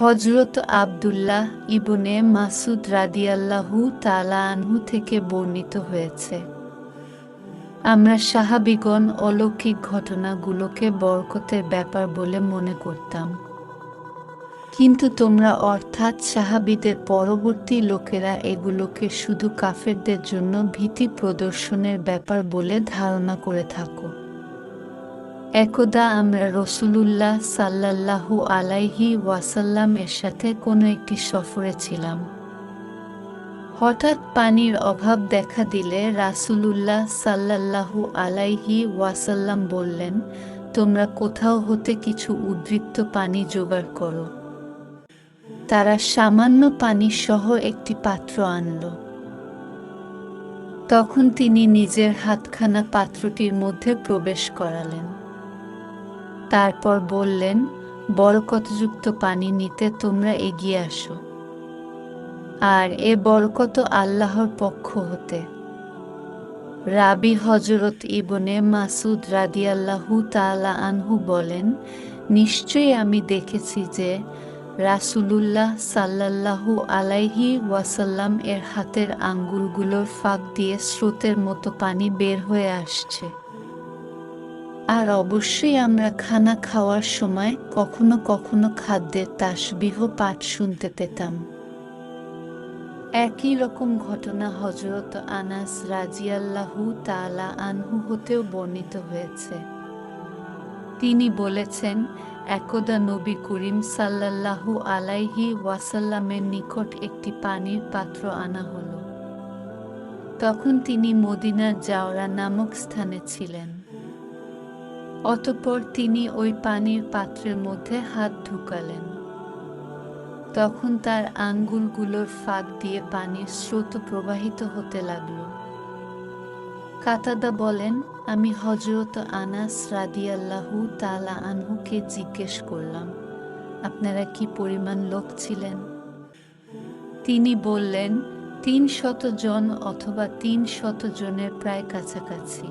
হজরত আবদুল্লাহ ইবনে মাসুদ রাদিয়াল্লাহু তালা আনহু থেকে বর্ণিত হয়েছে। আমরা সাহাবিগণ অলৌকিক ঘটনাগুলোকে বরকতের ব্যাপার বলে মনে করতাম। কিন্তু তোমরা অর্থাৎ সাহাবিদের পরবর্তী লোকেরা এগুলোকে শুধু কাফেরদের জন্য ভীতি প্রদর্শনের ব্যাপার বলে ধারণা করে থাকো। একদা আমরা রসুলুল্লাহ সাল্লাল্লাহু আলাইহি ওয়াসাল্লাম এর সাথে কোনো একটি সফরে ছিলাম। হঠাৎ পানির অভাব দেখা দিলে রাসূলুল্লাহ সাল্লাল্লাহু আলাইহি ওয়াসাল্লাম বললেন, তোমরা কোথাও হতে কিছু উদ্বৃত্ত পানি জোগাড় করো। তারা সামান্য পানি সহ একটি পাত্র আনলো। তখন তিনি নিজের হাতখানা পাত্রটির মধ্যে প্রবেশ করালেন। তারপর বললেন, বরকতযুক্ত পানি নিতে তোমরা এগিয়ে আসো। আর এ বরকত আল্লাহর পক্ষ হতে। রাবি হজরত ইবনে মাসুদ রাদিয়াল্লাহু তালা আনহু বলেন, নিশ্চয়ই আমি দেখেছি যে রাসূলুল্লাহ সাল্লাল্লাহু আলাইহি ওয়াসাল্লাম এর হাতের আঙ্গুলগুলোর ফাঁক দিয়ে স্রোতের মতো পানি বের হয়ে আসছে। আর অবশ্যই আমরা খানা খাওয়ার সময় কখনো কখনো খাদ্যের তাসবিহ পাঠ শুনতে পেতাম। একই রকম ঘটনা হজরত আনাস রাজিয়াল্লাহু তালা আনহু হতেও বর্ণিত হয়েছে। তিনি বলেছেন, একদা নবী করিম সাল্লাল্লাহু আলাইহি ওয়াসাল্লামের নিকট একটি পানির পাত্র আনা হলো। তখন তিনি মদিনার জাওরা নামক স্থানে ছিলেন। অতঃপর তিনি ওই পানির পাত্রের মধ্যে হাত ঢুকালেন। তখন তার আঙ্গুলগুলোর ফাঁক দিয়ে পানির স্রোত প্রবাহিত হতে লাগল। কাতাদা বলেন, আমি হজরত আনাস রাদিয়াল্লাহু তালা আনহুকে জিজ্ঞেস করলাম, আপনারা কি পরিমাণ লোক ছিলেন? তিনি বললেন, তিন শত জন অথবা তিন শত জনের প্রায় কাছাকাছি।